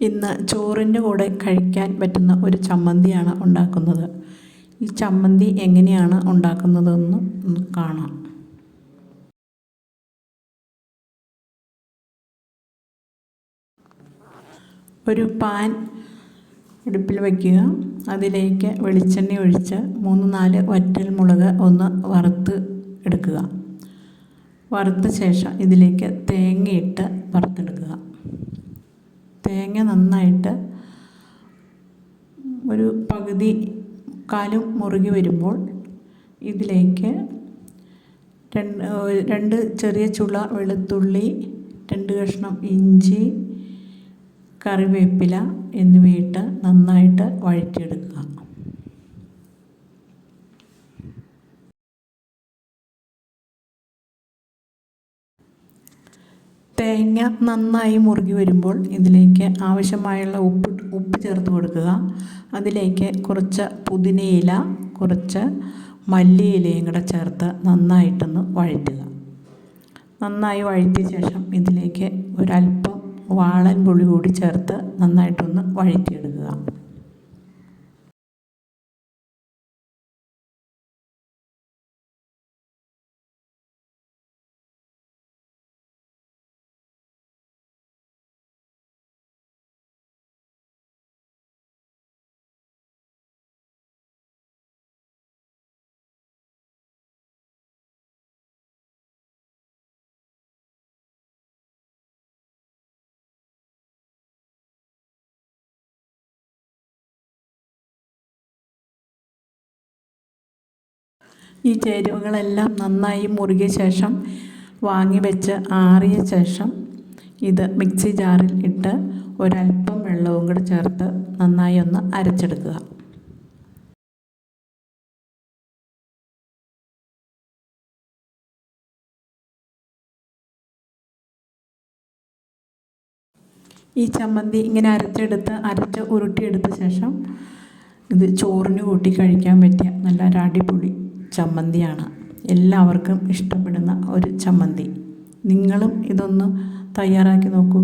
ഇന്ന് ചോറിന്റെ കൂടെ കഴിക്കാൻ പറ്റുന്ന ഒരു ചമ്മന്തിയാണ് ഉണ്ടാക്കുന്നത്. ഈ ചമ്മന്തി എങ്ങനെയാണ് ഉണ്ടാക്കുന്നതെന്ന് ഒന്ന് കാണാം. ഒരു പാൻ അടുപ്പിൽ വയ്ക്കുക. അതിലേക്ക് വെളിച്ചെണ്ണ ഒഴിച്ച് മൂന്ന് നാല് വറ്റൽ മുളക് ഒന്ന് വറുത്ത് എടുക്കുക. വറുത്ത ശേഷം ഇതിലേക്ക് തേങ്ങയിട്ട് വറുത്തെടുക്കുക. തേങ്ങ നന്നായിട്ട് ഒരു പകുതി കാലും മുറുകി വരുമ്പോൾ ഇതിലേക്ക് രണ്ട് രണ്ട് ചെറിയ ചുള വെളുത്തുള്ളി രണ്ട് കഷ്ണം ഇഞ്ചി കറിവേപ്പില എന്നിവയിട്ട് നന്നായിട്ട് വഴറ്റിയെടുക്കുക. തേങ്ങ നന്നായി മുറുകി വരുമ്പോൾ ഇതിലേക്ക് ആവശ്യമായുള്ള ഉപ്പ് ഉപ്പ് ചേർത്ത് കൊടുക്കുക. അതിലേക്ക് കുറച്ച് പുതിനയില കുറച്ച് മല്ലിയിലയും കൂടെ ചേർത്ത് നന്നായിട്ടൊന്ന് വഴറ്റുക. നന്നായി വഴറ്റിയ ശേഷം ഇതിലേക്ക് ഒരല്പം വാളൻ പുളി കൂടി ചേർത്ത് നന്നായിട്ടൊന്ന് വഴറ്റിയെടുക്കുക. ഈ ചേരുവകളെല്ലാം നന്നായി മുറുകിയ ശേഷം വാങ്ങി വെച്ച് ആറിയ ശേഷം ഇത് മിക്സി ജാറിൽ ഇട്ട് ഒരല്പം വെള്ളവും കൂടെ ചേർത്ത് നന്നായി ഒന്ന് അരച്ചെടുക്കുക. ഈ ചമ്മന്തി ഇങ്ങനെ അരച്ചെടുത്ത് അരച്ച് ഉരുട്ടിയെടുത്ത ശേഷം ഇത് ചോറിന് കൂട്ടി കഴിക്കാൻ പറ്റിയ നല്ല അടിപൊളി ചമ്മന്തിയാണ്. എല്ലാവർക്കും ഇഷ്ടപ്പെടുന്ന ഒരു ചമ്മന്തി. നിങ്ങളും ഇതൊന്ന് തയ്യാറാക്കി നോക്കൂ.